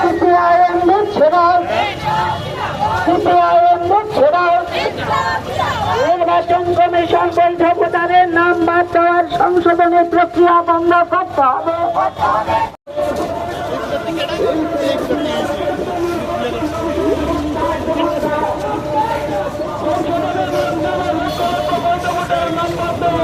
CPIM দিচ্ছে না CPIM দিচ্ছে না নির্বাচন কমিশন বৈধ ভোটারের নাম বাদ দেওয়ার সংশোধনী প্রক্রিয়া বন্ধ করতে হবে। জনগণ গর্জে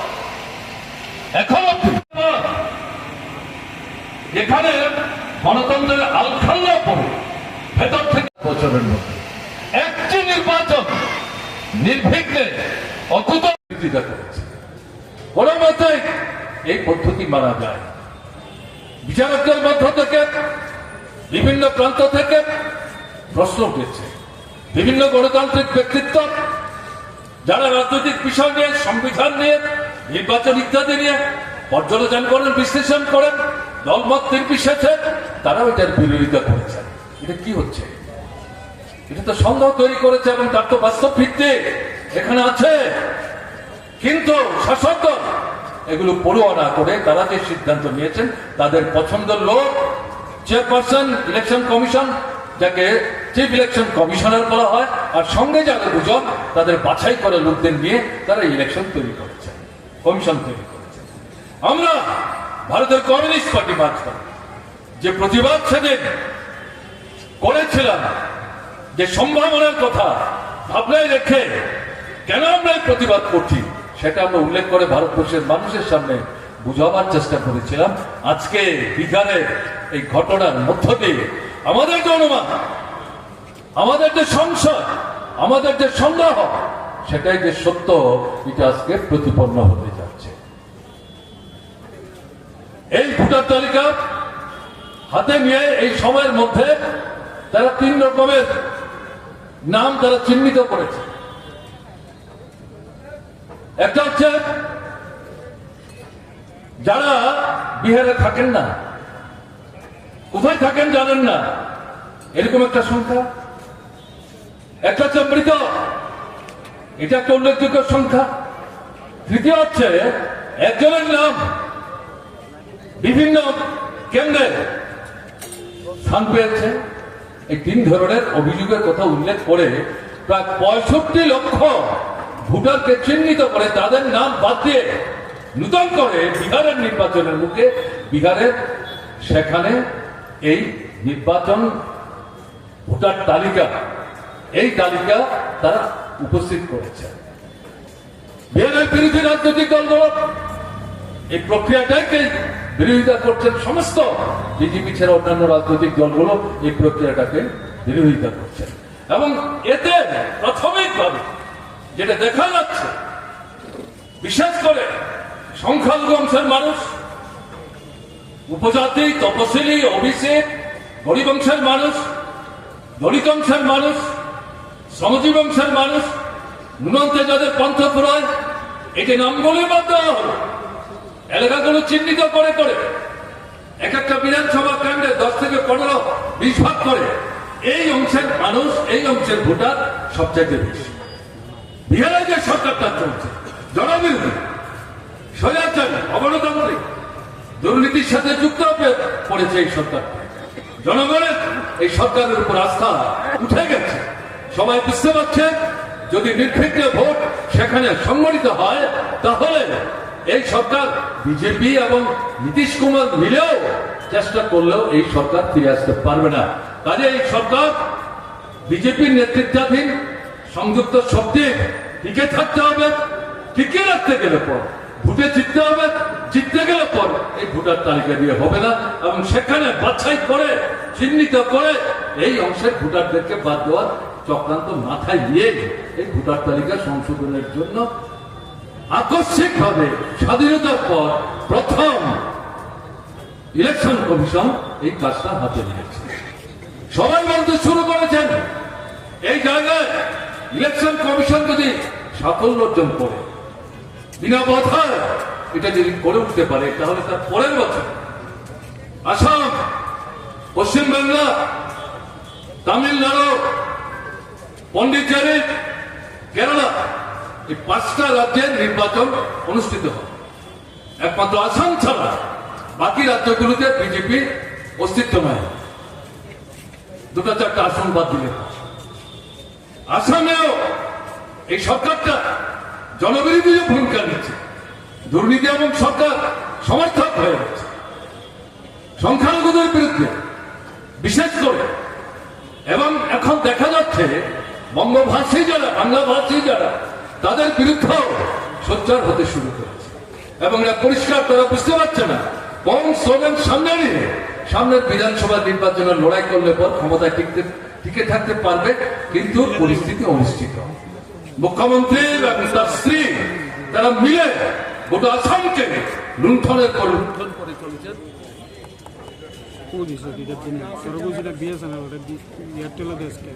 এখন এখানে গণতন্ত্রের আলখাল্লা পড়ে, ভেতর থেকে বছরের মধ্যে একটি নির্বাচন নির্বিঘ্নে অকুত কোনো মতে এই পদ্ধতি মানা যায় বিচারকদের মধ্য থেকে, বিভিন্ন প্রান্ত থেকে প্রশ্ন উঠেছে। বিভিন্ন গণতান্ত্রিক ব্যক্তিত্ব, যারা রাজনৈতিক বিষয় নিয়ে, সংবিধান নিয়ে নির্বাচন ইত্যাদি নিয়ে পর্যালোচনা করেন, বিশ্লেষণ করেন, দলমত নির্বিশেষে তারাও এটার বিরোধিতা করেছেন এটা কি হচ্ছে? এটা তো সন্দেহ তৈরি করেছে এবং তার তো বাস্তব ভিত্তি এখানে আছে। কিন্তু শাসক এগুলো পড়ুয়া না করে তারা যে সিদ্ধান্ত নিয়েছেন, তাদের পছন্দের লোক, চেয়ারপারসন, ইলেকশন কমিশন, যাকে চিফ ইলেকশন কমিশনার বলা হয়, আর সঙ্গে যারা দুজন, তাদের বাছাই করে লোকদের নিয়ে তারা ইলেকশন তৈরি করেছে কমিশন তৈরি করেছে। আমরা ভারতের কমিউনিস্ট পার্টি মাঝখানে যে প্রতিবাদ সেদিন করেছিলাম, যে সম্ভাবনার কথা ভাবনায় রেখে কেন আমরা প্রতিবাদ করছি, সেটা আমরা উল্লেখ করে ভারতবর্ষের মানুষের সামনে বুঝাবার চেষ্টা করেছিলাম। আজকে বিহারের এই ঘটনার মধ্য দিয়ে আমাদের যে অনুমান, আমাদের যে সংশয়, আমাদের যে সন্দেহ সেটাই যে সত্য, এটা আজকে প্রতিপন্ন হতে যাচ্ছে এই ভোটার তালিকা হাতে নিয়ে এই সময়ের মধ্যে তারা তিন রকমের নাম তারা চিহ্নিত করেছে। একটা হচ্ছে, যারা বিহারে থাকেন না, কোথায় থাকেন জানেন না, এরকম একটা সংখ্যা। একটা হচ্ছে মৃত, এটা একটা উল্লেখযোগ্য সংখ্যা। তৃতীয় হচ্ছে, একজনের নাম বিভিন্ন কেন্দ্রে স্থান পেয়েছে। এই তিন ধরনের অভিযোগের কথা উল্লেখ করে প্রায় পঁয়ষট্টি লক্ষ ভোটারকে চিহ্নিত করে তাদের নাম বাদ দিয়ে নূতন করে বিহারের নির্বাচনের মুখে বিহারের সেখানে এই নির্বাচন ভোটার তালিকা, এই তালিকা তারা উপস্থিত করেছে। বিহারের বিরোধী রাজনৈতিক দলগুলো এই প্রক্রিয়াটাকে বিরোধিতা করছেন সমস্ত বিজেপি ছাড়া অন্যান্য রাজনৈতিক দলগুলো এই প্রক্রিয়াটাকে বিরোধিতা করছেন। এবং এতে প্রাথমিকভাবে যেটা দেখা যাচ্ছে, বিশেষ করে সংখ্যালঘু অংশের মানুষ, উপজাতি, তপশিলি, ওবিসি গরিব অংশের মানুষ দলিত অংশের মানুষ শ্রমজীব অংশের মানুষ নুনন্তে যাদের পন্থ ফুরায় এটি নামগুলি বাদ দেওয়া হলো। এলাকাগুলো চিহ্নিত করে করে এক একটা বিধানসভা কেন্দ্রে দশ থেকে পনেরো বিশ ভাগ করে এই অংশের মানুষ, এই অংশের ভোটার সবচাইতে বেশি। বিহারে যে সরকারটা চলছে, জনবিরোধী, স্বৈরাচারী, অগণতান্ত্রিক, দুর্নীতির সাথে যুক্ত পড়েছে এই সরকার। জনগণের এই সরকারের উপর আস্থা উঠে গেছে। সবাই বুঝতে পারছে যদি নির্বিঘ্নে ভোট সেখানে সংগঠিত হয়, তাহলে এই সরকার বিজেপি এবং নীতিশ কুমার মিলেও চেষ্টা করলেও এই সরকার ফিরে আসতে পারবে না। কাজে এই সরকার বিজেপির নেতৃত্বাধীন সংযুক্ত শক্তি টিকে থাকতে হবে, টিকে রাখতে গেলে পর, ভোটে জিততে হবে, জিততে গেলে পর এই ভোটার তালিকা দিয়ে হবে না এবং সেখানে বাছাই করে, চিহ্নিত করে এই অংশের ভোটারদেরকে বাদ দেওয়ার চক্রান্ত মাথায় নিয়ে এই ভোটার তালিকা সংশোধনের জন্য আকস্মিকভাবে স্বাধীনতার পর প্রথম ইলেকশন কমিশন এই কাজটা হাতে নিয়েছে। সবাই বলতে শুরু করেছেন, এই জায়গায় ইলেকশন কমিশন যদি সাফল্য অর্জন করে, বিনা বাধায় এটা যদি করে উঠতে পারে, তাহলে তার পরের বছর আসাম পশ্চিমবাংলা তামিলনাড়ু পন্ডিচেরি কেরালা এই পাঁচটা রাজ্যের নির্বাচন অনুষ্ঠিত হবে। একমাত্র আসাম ছাড়া বাকি রাজ্যগুলোতে বিজেপি অস্তিত্ব নাই। দুটা চারটা আসন বাদ দিলে। আসামেও এই সরকারটা জনবিরোধী যে ভূমিকা নিচ্ছে, দুর্নীতি এবং সরকার সমর্থক হয়ে গেছে সংখ্যালঘুদের বিরুদ্ধে বিশেষ করে, এবং এখন দেখা যাচ্ছে বঙ্গভাষী যারা বাংলা ভাষী যারা তাদের বিরুদ্ধেও সোচ্চার হতে শুরু করেছে। এবং এটা পরিষ্কার, তারা বুঝতে পারছে না। কোন স্লোগান সামনে নিয়ে সামনের বিধানসভা নির্বাচনের লড়াই করলে পর ক্ষমতায় টিকতে, টিকে থাকতে পারবে, কিন্তু পরিস্থিতি অনিশ্চিত। মুখ্যমন্ত্রী এবং তার স্ত্রী, তারা মিলে গোটা আসামকে লুণ্ঠনের পর লুণ্ঠন করে দেশকে